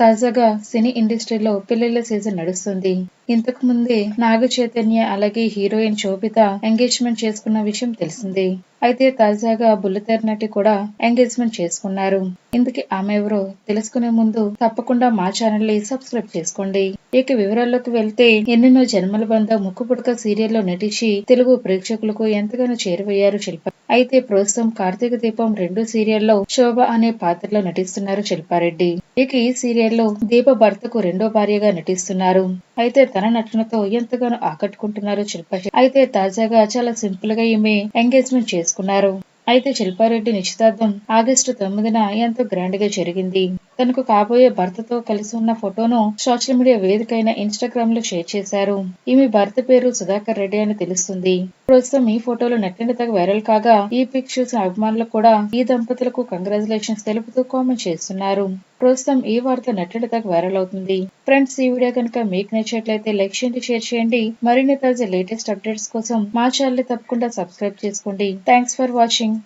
తాజాగా సినీ ఇండస్ట్రీలో పెళ్ళిళ్ళ సీజన్ నడుస్తుంది. ఇంతకు ముందే నాగ చైతన్య అలాగే హీరోయిన్ శోభిత ఎంగేజ్మెంట్ చేసుకున్న విషయం తెలిసిందే. అయితే తాజాగా బుల్లితెర నటి కూడా ఎంగేజ్మెంట్ చేసుకున్నారు. ఇందుకే ఆమె ఎవరో తెలుసుకునే ముందు తప్పకుండా మా ఛానల్ని సబ్స్క్రైబ్ చేసుకోండి. ఇక వివరాల్లోకి వెళ్తే ఎన్నెన్నో జన్మల బంద ముక్కు పుడక సీరియల్లో నటించి తెలుగు ప్రేక్షకులకు ఎంతగానో చేరువయ్యారు శిల్ప. అయితే ప్రస్తుతం కార్తీక దీపం రెండు సీరియల్లో శోభ అనే పాత్రలో నటిస్తున్నారు శిల్పారెడ్డి. ఇక ఈ సీరియల్లో దీప భర్తకు రెండో భార్యగా నటిస్తున్నారు. అయితే తన నటనతో ఎంతగానో ఆకట్టుకుంటున్నారు శిల్ప. అయితే తాజాగా చాలా సింపుల్గా ఈమె ఎంగేజ్మెంట్ చేసుకున్నారు. అయితే శిల్పారెడ్డి నిశ్చితార్థం ఆగస్టు తొమ్మిదిన ఎంతో గ్రాండ్గా జరిగింది. తనకు కాబోయే భర్తతో కలిసి ఉన్న ఫోటోను సోషల్ మీడియా వేదికైన ఇన్స్టాగ్రామ్లో షేర్ చేశారు. ఈమె భర్త పేరు సుధాకర్ రెడ్డి అని తెలుస్తుంది. ప్రస్తుతం ఈ ఫోటోలు నెట్టిన వైరల్ కాగా ఈ పిక్ చూసిన అభిమానులు కూడా ఈ దంపతులకు కంగ్రాచులేషన్స్ తెలుపుతూ కామెంట్ చేస్తున్నారు. ప్రస్తుతం ఈ వార్త నెట్టిన వైరల్ అవుతుంది. ఫ్రెండ్స్ ఈ వీడియో కనుక మీకు నచ్చినట్లయితే లైక్ చేయండి షేర్ చేయండి. మరిన్ని తాజా లేటెస్ట్ అప్డేట్స్ కోసం మా ఛానల్ తప్పకుండా సబ్స్క్రైబ్ చేసుకోండి. Thanks for watching.